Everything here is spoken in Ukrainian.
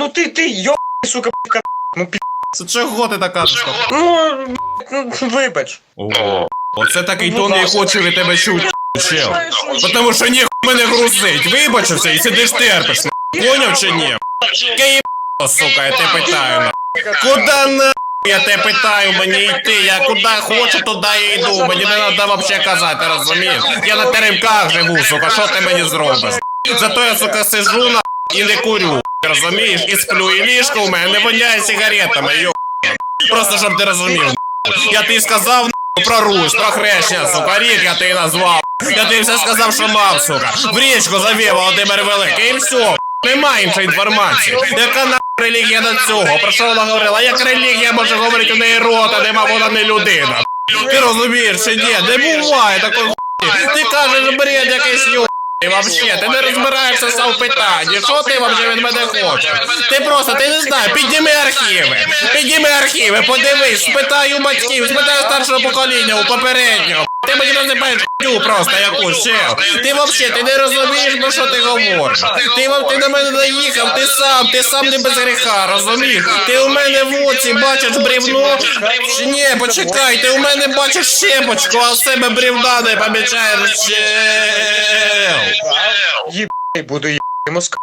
ну ти, ти, йо, сука, ка- ну пі... Це чого ти така? Ну, ну, вибач. О, оце такий тон я хочу від тебе чути, чел. Потому що ні мене грузить, вибачився і сидиш терпиш, на. Поняв чи ні? Киїб, сука, я тебе питаю, на. Куда на? Я тебе питаю, мені йти, я куди хочу, туди я йду, мені не треба вообще казати, розумієш? Я на теремках живу, сука, що ти мені зробиш? Зато я, сука, сижу на і не курю, розумієш? І сплю, і ліжко у мене не воняє сигаретами, йо. Просто щоб ти розумів, я тобі сказав про Русь, про хрещення, сука, рік я тобі назвав. Я тобі все сказав, що мав, сука. В річку завів Володимир Великий, і все. Нема іншої інформації. Яка на релігія до цього? Про що вона говорила? Як релігія може говорити у неї рота, нема вона не людина? Ти розумієш чи ні? Не буває такої хуйні. Ти кажеш бред якийсь ю. І вообще, ти не розбираєшся сам в питанні. Що ти вообще від мене хочеш? Ти просто, ти не знаєш, підніми архіви. Підніми архіви, подивись, спитай у батьків, спитай у старшого покоління, у попереднього. Ти мені називаєш х**ю просто якусь чел. Ти вообще, ти не розумієш, про що ти говориш. Ти, вам- ти на мене наїхав, ти сам, ти сам не без гріха, розумієш? Ти у мене в оці бачиш брівно. Ні, почекай, ти у мене бачиш щепочку, а в себе брівна не помічаєш hell. You буду їбати москаль.